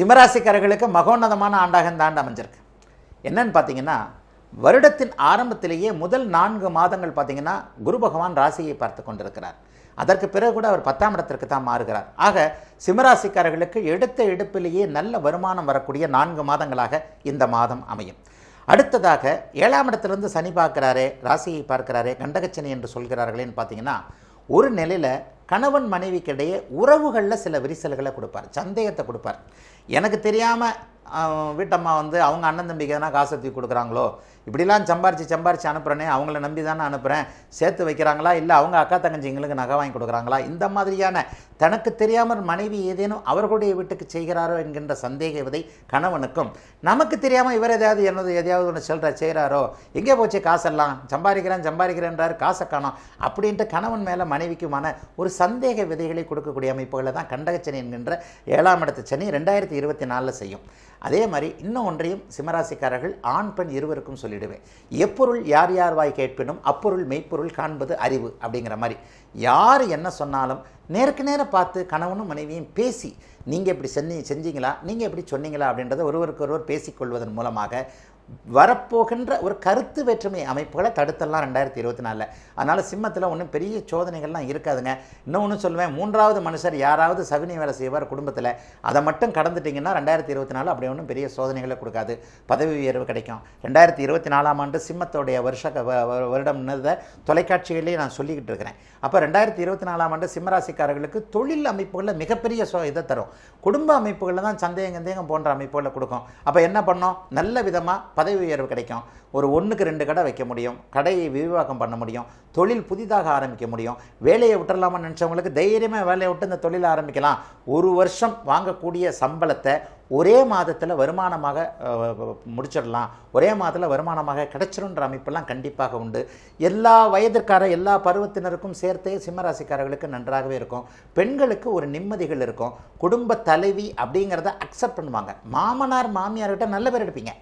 சிம்மராசிக்காரர்களுக்கு மகோன்னதமான ஆண்டாக இந்த ஆண்டு அமைஞ்சிருக்கு. என்னன்னு பார்த்தீங்கன்னா வருடத்தின் ஆரம்பத்திலேயே முதல் நான்கு மாதங்கள் பார்த்தீங்கன்னா குரு பகவான் ராசியை பார்த்து கொண்டிருக்கிறார். அதற்கு பிறகு கூட அவர் பத்தாம் இடத்திற்கு தான் மாறுகிறார். ஆக சிம்மராசிக்காரர்களுக்கு எடுத்த எடுப்பிலேயே நல்ல வருமானம் வரக்கூடிய நான்கு மாதங்களாக இந்த மாதம் அமையும். அடுத்ததாக ஏழாம் இடத்திலிருந்து சனி பார்க்கிறாரே ராசியை பார்க்கிறாரே கண்டகச்சனி என்று சொல்கிறார்களேன்னு பார்த்தீங்கன்னா ஒரு நிலையில் கணவன் மனைவிக்கிடையே உறவுகளில் சில விரிசல்களை கொடுப்பார் சந்தேகத்தை கொடுப்பார். எனக்கு தெரியாமல் வீட்டம்மா வந்து அவங்க அண்ணன் தம்பிக்கு எதனா காசு தூக்கி கொடுக்குறாங்களோ இப்படிலாம் சம்பாரித்து சம்பாரித்து அனுப்புகிறேனே அவங்கள நம்பி தானே அனுப்புகிறேன் சேர்த்து வைக்கிறாங்களா? இல்லை அவங்க அக்கா தங்கச்சிங்களுக்கு நகை வாங்கி கொடுக்குறாங்களா? இந்த மாதிரியான தனக்கு தெரியாமல் மனைவி ஏதேனும் அவர்களுடைய வீட்டுக்கு செய்கிறாரோ என்கின்ற சந்தேக விதை கணவனுக்கும் நமக்கு தெரியாமல் இவர் எதையாவது என்னது எதையாவது ஒன்று சொல்கிற செய்கிறாரோ எங்கே போச்சு காசெல்லாம்? சம்பாதிக்கிறேன் சம்பாதிக்கிறேன்றார் காசை காணோம் அப்படின்ட்டு கணவன் மேலே மனைவிக்குமான ஒரு சந்தேக விதைகளை கொடுக்கக்கூடிய அமைப்புகளை தான் கண்டகச்சனி என்கின்ற ஏழாம் இடத்து சனி ரெண்டாயிரத்தி இருபத்தி நாலில் செய்யும். அதே மாதிரி இன்னும் ஒன்றையும் சிம்மராசிக்காரர்கள் ஆண் பெண் இருவருக்கும் சொல்லிடுவேன். எப்பொருள் யார் யார் வாய் கேட்பினும் அப்பொருள் மெய்ப்பொருள் காண்பது அறிவு அப்படிங்கிற மாதிரி. யார் என்ன சொன்னாலும் நேருக்கு நேரம் பார்த்து கணவனும் மனைவியும் பேசி நீங்கள் இப்படி செஞ்சு செஞ்சீங்களா? நீங்கள் எப்படி சொன்னீங்களா? அப்படின்றத ஒருவருக்கு ஒருவர் பேசிக்கொள்வதன் மூலமாக வரப்போகின்ற ஒரு கருத்து வேற்றுமை அமைப்புகளை தடுத்தலாம் ரெண்டாயிரத்தி இருபத்தி நாலில். அதனால் சிம்மத்தில் ஒன்றும் பெரிய சோதனைகள்லாம் இருக்காதுங்க. இன்னொன்று சொல்லுவேன் மூன்றாவது மனுஷர் யாராவது சகுனி வேலை செய்வார் குடும்பத்தில். அதை மட்டும் கடந்துட்டிங்கன்னா ரெண்டாயிரத்தி இருபத்தி நாலு அப்படி ஒன்றும் பெரிய சோதனைகளை கொடுக்காது. பதவி உயர்வு கிடைக்கும். ரெண்டாயிரத்தி இருபத்தி நாலாம் ஆண்டு சிம்மத்தோடைய வருஷ க- வ- வ- வருடம் நான் சொல்லிக்கிட்டு இருக்கிறேன். அப்போ ரெண்டாயிரத்தி இருபத்தி நாலாம் ஆண்டு சிம்மராசிக்காரர்களுக்கு தொழில் அமைப்புகளில் மிகப்பெரிய சோ இதை தரும். குடும்ப அமைப்புகளில் தான் சந்தேகம் சந்தேகம் போன்ற அமைப்புகளை கொடுக்கும். அப்போ என்ன பண்ணோம்? நல்ல விதமாக பதவி உயர்வு கிடைக்கும். ஒரு ஒன்றுக்கு ரெண்டு கடை வைக்க முடியும். கடையை விரிவாக்கம் பண்ண முடியும். தொழில் புதிதாக ஆரம்பிக்க முடியும். வேலையை விட்டுறலாமான்னு நினச்சவங்களுக்கு தைரியமாக வேலையை விட்டு இந்த தொழிலை ஆரம்பிக்கலாம். ஒரு வருஷம் வாங்கக்கூடிய சம்பளத்தை ஒரே மாதத்தில் வருமானமாக முடிச்சிடலாம். ஒரே மாதத்தில் வருமானமாக கிடைச்சிருன்ற அமைப்பெல்லாம் கண்டிப்பாக உண்டு. எல்லா வயதிற்கார எல்லா பருவத்தினருக்கும் சேர்த்தே சிம்மராசிக்காரர்களுக்கு நன்றாகவே இருக்கும். பெண்களுக்கு ஒரு நிம்மதிகள் இருக்கும். குடும்ப தலைவி அப்படிங்கிறத அக்செப்ட் பண்ணுவாங்க. மாமனார் மாமியார்கிட்ட நல்ல பேர் எடுப்பீங்க.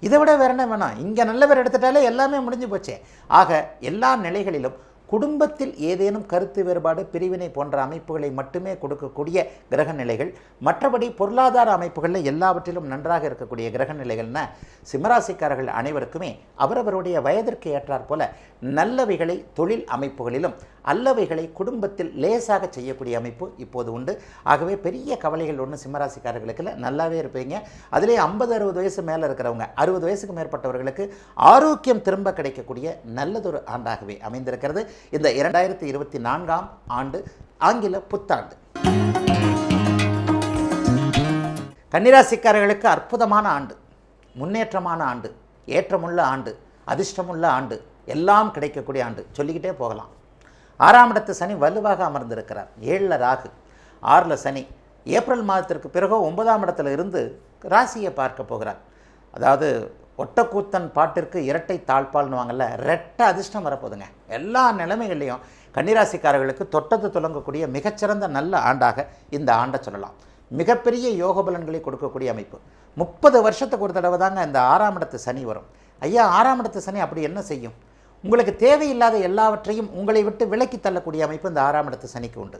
இதை விட வேற என்ன வேணாம்? இங்கே நல்ல பேர் எடுத்துட்டாலே எல்லாமே முடிஞ்சு போச்சே. ஆக எல்லா நிலைகளிலும் குடும்பத்தில் ஏதேனும் கருத்து வேறுபாடு பிரிவினை போன்ற அமைப்புகளை மட்டுமே கொடுக்கக்கூடிய கிரக நிலைகள் மற்றபடி பொருளாதார அமைப்புகளில் எல்லாவற்றிலும் நன்றாக இருக்கக்கூடிய கிரக நிலைகள்னா சிம்மராசிக்காரர்கள் அனைவருக்குமே அவரவருடைய வயதிற்கு ஏற்றாற் போல நல்லவைகளை தொழில் அமைப்புகளிலும் அல்லவைகளை குடும்பத்தில் லேசாக செய்யக்கூடிய அமைப்பு இப்போது உண்டு. ஆகவே பெரிய கவலைகள் ஒன்று சிம்மராசிக்காரர்களுக்கு நல்லாவே இருப்பீங்க. அதிலே ஐம்பது அறுபது வயசு மேலே இருக்கிறவங்க அறுபது வயசுக்கு மேற்பட்டவர்களுக்கு ஆரோக்கியம் திரும்ப கிடைக்கக்கூடிய நல்லதொரு ஆண்டாகவே அமைந்திருக்கிறது. இந்த இரண்டாயிரத்தி இருபத்தி நான்காம் ஆண்டு ஆங்கில புத்தாண்டு. கன்னிராசிக்காரர்களுக்கு அற்புதமான ஆண்டு முன்னேற்றமான ஆண்டு ஏற்றமுள்ள ஆண்டு அதிர்ஷ்டமுள்ள ஆண்டு எல்லாம் கிடைக்கக்கூடிய ஆண்டு. சொல்லிக்கிட்டே போகலாம். ஆறாம் இடத்து சனி வலுவாக அமர்ந்திருக்கிறார். ஏழில் ராகு ஆறில் சனி. ஏப்ரல் மாதத்திற்கு பிறகு ஒன்பதாம் இடத்துல இருந்து ராசியை பார்க்க போகிறார். அதாவது ஒட்டக்கூத்தன் பாட்டிற்கு இரட்டை தாழ்பால்னுவாங்கல்ல ரெட்டை அதிர்ஷ்டம் வரப்போகுதுங்க. எல்லா நிலைமைகள்லையும் கன்னிராசிக்காரர்களுக்கு தொட்டது துலங்கக்கூடிய மிகச்சிறந்த நல்ல ஆண்டாக இந்த ஆண்டை சொல்லலாம். மிகப்பெரிய யோக பலன்களை கொடுக்கக்கூடிய அமைப்பு. முப்பது வருஷத்துக்கு ஒரு தடவை தாங்க இந்த ஆறாம் இடத்து சனி வரும். ஐயா ஆறாம் இடத்து சனி அப்படி என்ன செய்யும்? உங்களுக்கு தேவையில்லாத எல்லாவற்றையும் உங்களை விட்டு விலக்கி தள்ளக்கூடிய அமைப்பு இந்த ஆறாம் இடத்து சனிக்கு உண்டு.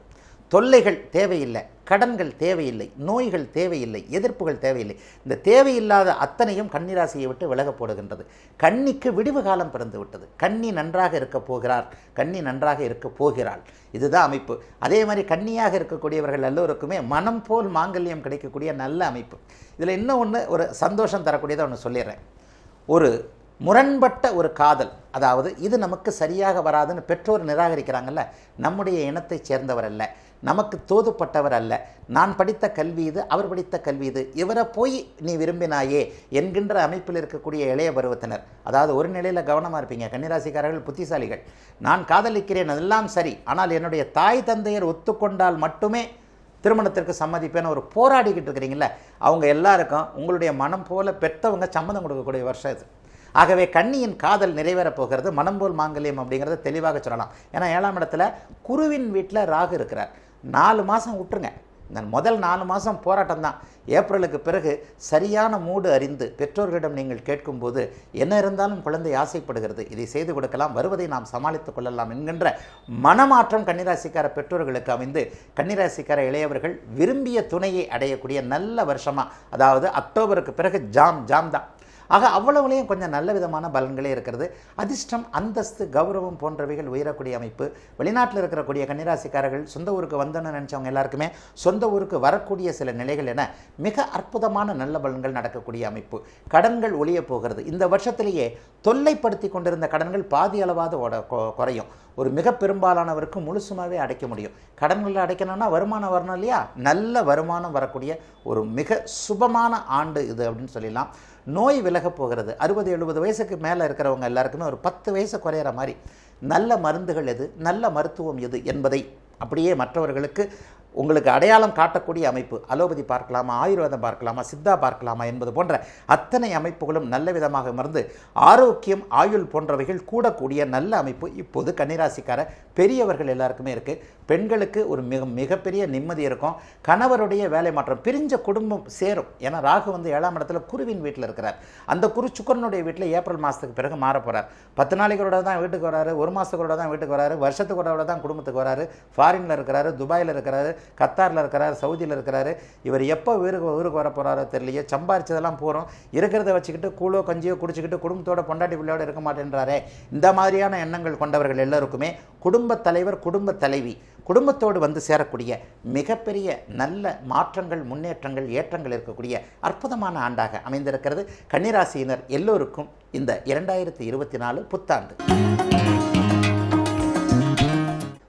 தொல்லைகள் தேவையில்லை கடன்கள் தேவையில்லை நோய்கள் தேவையில்லை எதிர்ப்புகள் தேவையில்லை. இந்த தேவையில்லாத அத்தனையும் கன்னிராசியை விட்டு விலகப் போடுகின்றது. கன்னிக்கு விடிவு காலம் பிறந்து விட்டது. கன்னி நன்றாக இருக்க போகிறார். கன்னி நன்றாக இருக்க போகிறாள். இதுதான் அமைப்பு. அதே மாதிரி கன்னியாக இருக்கக்கூடியவர்கள் எல்லோருக்குமே மனம் போல் மாங்கல்யம் கிடைக்கக்கூடிய நல்ல அமைப்பு. இதில் இன்னும் ஒன்று ஒரு சந்தோஷம் தரக்கூடியதை ஒன்று சொல்லிடுறேன். ஒரு முரண்பட்ட ஒரு காதல் அதாவது இது நமக்கு சரியாக வராதுன்னு பெற்றோர் நிராகரிக்கிறாங்கல்ல நம்முடைய இனத்தைச் சேர்ந்தவர் அல்ல நமக்கு தோதுப்பட்டவர் அல்ல. நான் படித்த கல்வி இது அவர் படித்த கல்வி இது. இவரை போய் நீ விரும்பினாயே என்கின்ற அமைப்பில் இருக்கக்கூடிய இளைய பருவத்தினர். அதாவது ஒரு நிலையில் கவனமாக இருப்பீங்க. கன்னிராசிக்காரர்கள் புத்திசாலிகள். நான் காதலிக்கிறேன் அதெல்லாம் சரி. ஆனால் என்னுடைய தாய் தந்தையர் ஒத்துக்கொண்டால் மட்டுமே திருமணத்திற்கு சம்மதிப்பேன்னு ஒரு போராடிக்கிட்டு இருக்கிறீங்கள அவங்க எல்லாருக்கும் உங்களுடைய மனம் போல பெற்றவங்க சம்மதம் கொடுக்கக்கூடிய வருஷம் இது. ஆகவே கன்னியின் காதல் நிறைவேறப் போகிறது. மனம் போல் மாங்கல்யம் அப்படிங்கிறத தெளிவாக சொல்லலாம். ஏன்னா ஏழாம் இடத்துல குருவின் வீட்டில் ராகு இருக்கிறார். நாலு மாதம் விட்டுருங்க. இந்த முதல் நாலு மாதம் போராட்டம் தான் ஏப்ரலுக்கு பிறகு சரியான மூடு அறிந்து பெற்றோர்களிடம் நீங்கள் கேட்கும்போது என்ன இருந்தாலும் குழந்தை ஆசைப்படுகிறது. இதை செய்து கொடுக்கலாம். வருவதை நாம் சமாளித்துக் கொள்ளலாம் என்கின்ற மனமாற்றம் கன்னிராசிக்கார பெற்றோர்களுக்கு அமைந்து கன்னிராசிக்கார இளையவர்கள் விரும்பிய துணையை அடையக்கூடிய நல்ல வருஷமாக அதாவது அக்டோபருக்கு பிறகு ஜாம் ஜாம் தான். ஆக அவ்வளவுலேயும் கொஞ்சம் நல்ல விதமான பலன்களே இருக்கிறது. அதிர்ஷ்டம் அந்தஸ்து கௌரவம் போன்றவைகள் உயரக்கூடிய அமைப்பு. வெளிநாட்டில் இருக்கக்கூடிய கன்னிராசிக்காரர்கள் சொந்த ஊருக்கு வந்தோன்னு நினச்சவங்க எல்லாருக்குமே சொந்த ஊருக்கு வரக்கூடிய சில நிலைகள் என மிக அற்புதமான நல்ல பலன்கள் நடக்கக்கூடிய அமைப்பு. கடன்கள் ஒளிய போகிறது. இந்த வருஷத்திலேயே தொல்லைப்படுத்தி கொண்டிருந்த கடன்கள் பாதி அளவாவது குறையும். ஒரு மிக பெரும்பாலானவருக்கு முழுசுமாவே அடைக்க முடியும். கடன்களை அடைக்கணும்னா வருமானம் வரணும் இல்லையா? நல்ல வருமானம் வரக்கூடிய ஒரு மிக சுபமான ஆண்டு இது அப்படின்னு சொல்லிடலாம். நோய் விலகப் போகிறது. அறுபது எழுபது வயசுக்கு மேலே இருக்கிறவங்க எல்லாருக்குமே ஒரு பத்து வயசு குறையிற மாதிரி நல்ல மருந்துகள் எது நல்ல மருத்துவம் எது என்பதை அப்படியே மற்றவர்களுக்கு உங்களுக்கு அடையாளம் காட்டக்கூடிய அமைப்பு. அலோபதி பார்க்கலாமா? ஆயுர்வேதம் பார்க்கலாமா? சித்தா பார்க்கலாமா? என்பது போன்ற அத்தனை அமைப்புகளும் நல்ல விதமாக மறந்து ஆரோக்கியம் ஆயுள் போன்றவைகள் கூடக்கூடிய நல்ல அமைப்பு இப்போது கன்னிராசிக்கார பெரியவர்கள் எல்லாருக்குமே இருக்குது பெண்களுக்கு ஒரு மிக மிகப்பெரிய நிம்மதி இருக்கும். கணவருடைய வேலை மாற்றம் பிரிஞ்ச குடும்பம் சேரும். ஏன்னா ராகு வந்து ஏழாம் இடத்துல குருவின் வீட்டில் இருக்கிறார். அந்த குரு சுக்கரனுடைய வீட்டில் ஏப்ரல் மாதத்துக்கு பிறகு மாற போகிறார் பத்து நாளைக்கு ஒரு தான் வீட்டுக்கு வராரு ஒரு மாதத்துக்கு ஒரு தான் வீட்டுக்கு வராரு வருஷத்துக்கு ஒரு தான் குடும்பத்துக்கு வராரு. ஃபாரினில் இருக்கிறாரு துபாயில் இருக்கிறாரு. கத்தாரில் இருக்கிறாரு சவுதியில் இருக்கிறாரு. இவர் எப்போ ஊருக்கு ஊருக்கு வர போகிறாரோ தெரியலையே. சம்பாரிச்சதெல்லாம் போகிறோம் இருக்கிறத வச்சுக்கிட்டு கூழோ கஞ்சியோ குடிச்சிக்கிட்டு குடும்பத்தோட பொண்டாட்டி பிள்ளையோட இருக்க மாட்டேன்றாரே. இந்த மாதிரியான எண்ணங்கள் கொண்டவர்கள் எல்லோருக்குமே குடும்பத் தலைவர் குடும்ப தலைவி குடும்பத்தோடு வந்து சேரக்கூடிய மிகப்பெரிய நல்ல மாற்றங்கள் முன்னேற்றங்கள் ஏற்றங்கள் இருக்கக்கூடிய அற்புதமான ஆண்டாக அமைந்திருக்கிறது. கன்னிராசியினர் எல்லோருக்கும் இந்த இரண்டாயிரத்தி இருபத்தி நாலு புத்தாண்டு.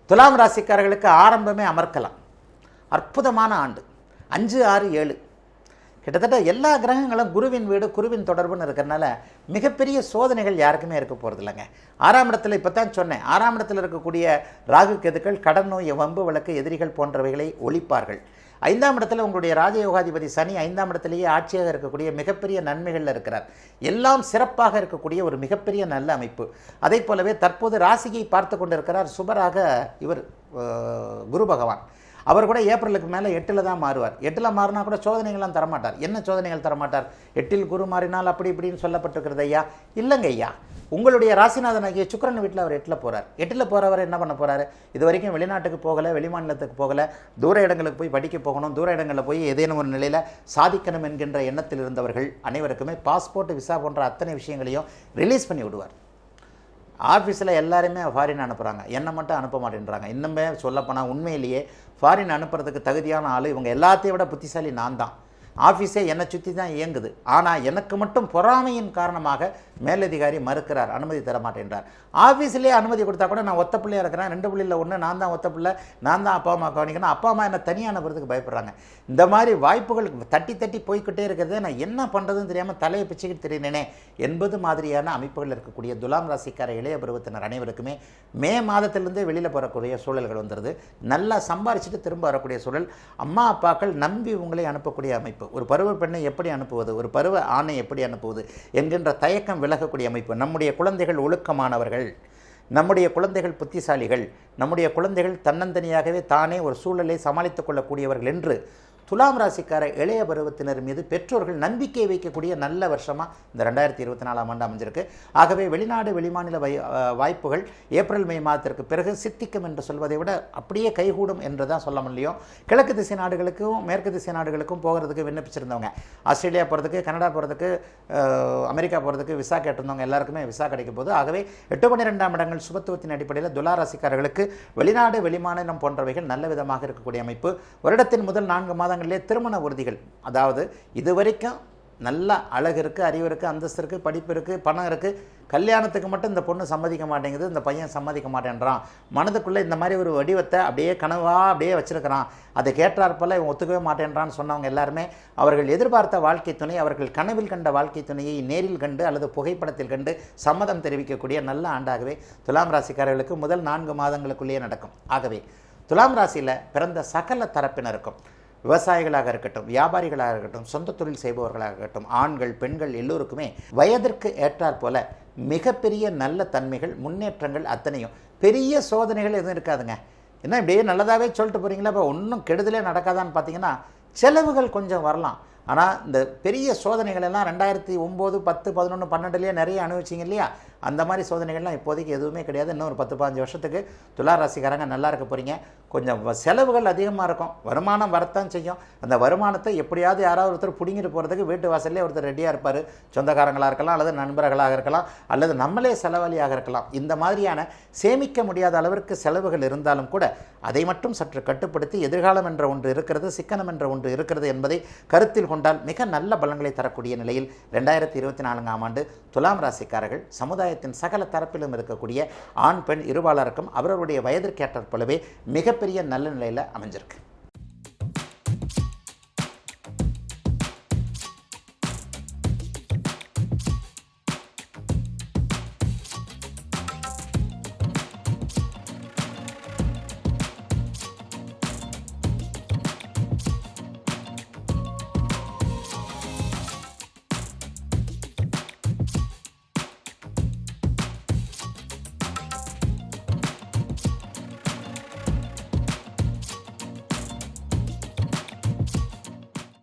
துலாம் ராசிக்காரர்களுக்கு ஆரம்பமே அமர்க்கலாம். அற்புதமான ஆண்டு. அஞ்சு ஆறு ஏழு. கிட்டத்தட்ட எல்லா கிரகங்களும் குருவின் வீடு குருவின் தொடர்புன்னு இருக்கிறனால மிகப்பெரிய சோதனைகள் யாருக்குமே இருக்க போகிறது இல்லைங்க ஆறாம் இடத்துல இப்போ தான் சொன்னேன். ஆறாம் இடத்துல இருக்கக்கூடிய ராகு கெதுக்கள் கடன் நோய் வம்பு வழக்கு எதிரிகள் போன்றவைகளை ஒழிப்பார்கள். ஐந்தாம் இடத்துல உங்களுடைய ராஜயோகாதிபதி சனி ஐந்தாம் இடத்திலேயே ஆட்சியாக இருக்கக்கூடிய மிகப்பெரிய நன்மைகளில் இருக்கிறார். எல்லாம் சிறப்பாக இருக்கக்கூடிய ஒரு மிகப்பெரிய நல்ல அமைப்பு. அதே போலவே தற்போது ராசியை பார்த்து கொண்டிருக்கிறார் சுபராக இவர் குரு பகவான். அவர் கூட ஏப்ரலுக்கு மேலே எட்டில் தான் மாறுவார். எட்டில் மாறினா கூட சோதனைகள்லாம் தரமாட்டார். என்ன சோதனைகள் தரமாட்டார்? எட்டில் குரு மாறினால் அப்படி இப்படின்னு சொல்லப்பட்டிருக்கிறது ஐயா? இல்லைங்க ஐயா. உங்களுடைய ராசிநாதன் ஆகிய சுக்கிரன் வீட்டில் அவர் எட்டில் போகிறார் எட்டில் போகிறவர் என்ன பண்ண போகிறாரு இது வரைக்கும் வெளிநாட்டுக்கு போகலை வெளிமாநிலத்துக்கு போகலை. தூர இடங்களுக்கு போய் படிக்க போகணும். தூர இடங்களில் போய் ஏதேனும் ஒரு நிலையில் சாதிக்கணும் என்கின்ற எண்ணத்தில் இருந்தவர்கள் அனைவருக்குமே பாஸ்போர்ட் விசா போன்ற அத்தனை விஷயங்களையும் ரிலீஸ் பண்ணி விடுவார். ஆஃபீஸில் எல்லாருமே ஃபாரின் அனுப்புகிறாங்க என்னை மட்டும் அனுப்ப மாட்டேன்றாங்க. இன்னுமே சொல்லப்போனால் உண்மையிலேயே ஃபாரின் அனுப்புறதுக்கு தகுதியான ஆள் இவங்க எல்லாத்தையும் விட புத்திசாலி நான் தான். ஆஃபீஸே என்னை சுற்றி தான் இயங்குது. ஆனால் எனக்கு மட்டும் பொறாமையின் காரணமாக மேலதிகாரி மறுக்கிறார் அனுமதி தர மாட்டேன்றார் ஆஃபீஸ்லேயே அனுமதி கொடுத்தா கூட நான் ஒத்த பிள்ளையா இருக்கிறேன். ரெண்டு பிள்ளையில் ஒன்று நான் தான் ஒத்த பிள்ளை நான் தான் அப்பா அம்மா கவனிக்கணும். அப்பா அம்மா என்னை தனியாக அனுப்புறதுக்கு பயப்படுறாங்க. இந்த மாதிரி வாய்ப்புகள் தட்டி தட்டி போய்கிட்டே இருக்கிறது நான் என்ன பண்ணுறதுன்னு தெரியாமல் தலையை பிச்சுக்கிட்டு தெரியினேனே என்பது மாதிரியான அமைப்புகள் இருக்கக்கூடிய துலாம் ராசிக்கார இளைய பருவத்தினர் அனைவருக்குமே மே மாதத்திலிருந்தே வெளியில் போகக்கூடிய சூழல்கள் வந்துடுது நல்லா சம்பாரிச்சுட்டு திரும்ப வரக்கூடிய சூழல். அம்மா அப்பாக்கள் நம்பி உங்களை அனுப்பக்கூடிய அமைப்பு. ஒரு பருவ பெண்ணை எப்படி அனுப்புவது? ஒரு பருவ ஆணை எப்படி அனுப்புவது? என்கின்ற தயக்கம் விலகக்கூடிய அமைப்பு. நம்முடைய குழந்தைகள் ஒழுக்கமானவர்கள். நம்முடைய குழந்தைகள் புத்திசாலிகள். நம்முடைய குழந்தைகள் தன்னந்தனியாகவே தானே ஒரு சூழலை சமாளித்துக் கொள்ளக்கூடியவர்கள் என்று துலாம் ராசிக்கார இளைய பருவத்தினர் மீது பெற்றோர்கள் நம்பிக்கை வைக்கக்கூடிய நல்ல வருஷமாக இந்த ரெண்டாயிரத்தி இருபத்தி நாலாம் ஆண்டு அமைஞ்சிருக்கு. ஆகவே வெளிநாடு வெளிமாநில வாய்ப்புகள் ஏப்ரல் மே மாதத்திற்கு பிறகு சித்திக்கும் என்று சொல்வதை விட அப்படியே கைகூடும் என்று தான் சொல்ல முடியும். கிழக்கு திசை நாடுகளுக்கும் மேற்கு திசை நாடுகளுக்கும் போகிறதுக்கு விண்ணப்பிச்சிருந்தவங்க. ஆஸ்திரேலியா போகிறதுக்கு கனடா போகிறதுக்கு அமெரிக்கா போகிறதுக்கு விசா கேட்டிருந்தவங்க எல்லாருக்குமே விசா கிடைக்கும் போது ஆகவே எட்டு பன்னிரெண்டாம் இடங்கள் சுபத்துவத்தின் அடிப்படையில் துலா ராசிக்காரர்களுக்கு வெளிநாடு வெளிமாநிலம் போன்றவைகள் நல்ல விதமாக இருக்கக்கூடிய அமைப்பு. வருடத்தின் முதல் நான்கு மாதங்களிலே திருமண உறுதிகள். அதாவது இதுவரைக்கும் நல்ல அழகு இருக்குது அறிவு இருக்குது அந்தஸ்து இருக்குது படிப்பு இருக்குது பணம் இருக்குது கல்யாணத்துக்கு மட்டும் இந்த பொண்ணு சம்மதிக்க மாட்டேங்குது இந்த பையன் சம்மதிக்க மாட்டேன்றான். மனதுக்குள்ளே இந்த மாதிரி ஒரு வடிவத்தை அப்படியே கனவாக அப்படியே வச்சுருக்கிறான். அதை கேட்டாற்போல் இவன் ஒத்துக்கவே மாட்டேன்றான்னு சொன்னவங்க எல்லாருமே அவர்கள் எதிர்பார்த்த வாழ்க்கை துணை அவர்கள் கனவில் கண்ட வாழ்க்கை துணையை நேரில் கண்டு அல்லது புகைப்படத்தில் கண்டு சம்மதம் தெரிவிக்கக்கூடிய நல்ல ஆண்டாகவே துலாம் ராசிக்காரர்களுக்கு முதல் நான்கு மாதங்களுக்குள்ளேயே நடக்கும். ஆகவே துலாம் ராசியில் பிறந்த சகல தரப்பினருக்கும் விவசாயிகளாக இருக்கட்டும் வியாபாரிகளாக இருக்கட்டும் சொந்த தொழில் செய்பவர்களாக இருக்கட்டும் ஆண்கள் பெண்கள் எல்லோருக்குமே வயதிற்கு ஏற்றாற் போல மிகப்பெரிய நல்ல தன்மைகள் முன்னேற்றங்கள் அத்தனையும். பெரிய சோதனைகள் எதுவும் இருக்காதுங்க. என்ன இப்படியே நல்லதாகவே சொல்லிட்டு போகிறீங்களா இப்போ ஒன்றும் கெடுதலே நடக்காதான்னு பார்த்தீங்கன்னா செலவுகள் கொஞ்சம் வரலாம். ஆனால் இந்த பெரிய சோதனைகள் எல்லாம் ரெண்டாயிரத்தி ஒம்பது பத்து பதினொன்று பன்னெண்டுலேயே நிறைய அனுபவிச்சிங்க இல்லையா? அந்த மாதிரி சோதனைகள்லாம் இப்போதைக்கு எதுவுமே கிடையாது. இன்னும் ஒரு பத்து பதினஞ்சு வருஷத்துக்கு துலா ராசிக்காரங்க நல்லா இருக்க போகிறீங்க கொஞ்சம் செலவுகள் அதிகமாக இருக்கும். வருமானம் வரத்தான் செய்யும். அந்த வருமானத்தை எப்படியாவது யாராவது ஒருத்தர் பிடிங்கிட்டு போகிறதுக்கு வீட்டு வாசல்லே ஒருத்தர் ரெடியாக இருப்பார். சொந்தக்காரங்களாக இருக்கலாம் அல்லது நண்பர்களாக இருக்கலாம் அல்லது நம்மளே செலவழியாக இருக்கலாம். இந்த மாதிரியான சேமிக்க முடியாத அளவிற்கு செலவுகள் இருந்தாலும் கூட அதை மட்டும் சற்று கட்டுப்படுத்தி எதிர்காலம் என்ற ஒன்று இருக்கிறது சிக்கனம் என்ற ஒன்று இருக்கிறது என்பதை கருத்தில் கொண்டால் மிக நல்ல பலன்களை தரக்கூடிய நிலையில் ரெண்டாயிரத்தி இருபத்தி நான்காம் ஆண்டு துலாம் ராசிக்காரர்கள் சமுதாய சமுதாயத்தின் சகல தரப்பிலும் இருக்கக்கூடிய ஆண் பெண் இருபாலருக்கும் அவர்களுடைய வயதிற்கேற்றாற் போலவே மிகப்பெரிய நல்ல நிலையில் அமைஞ்சிருக்கு.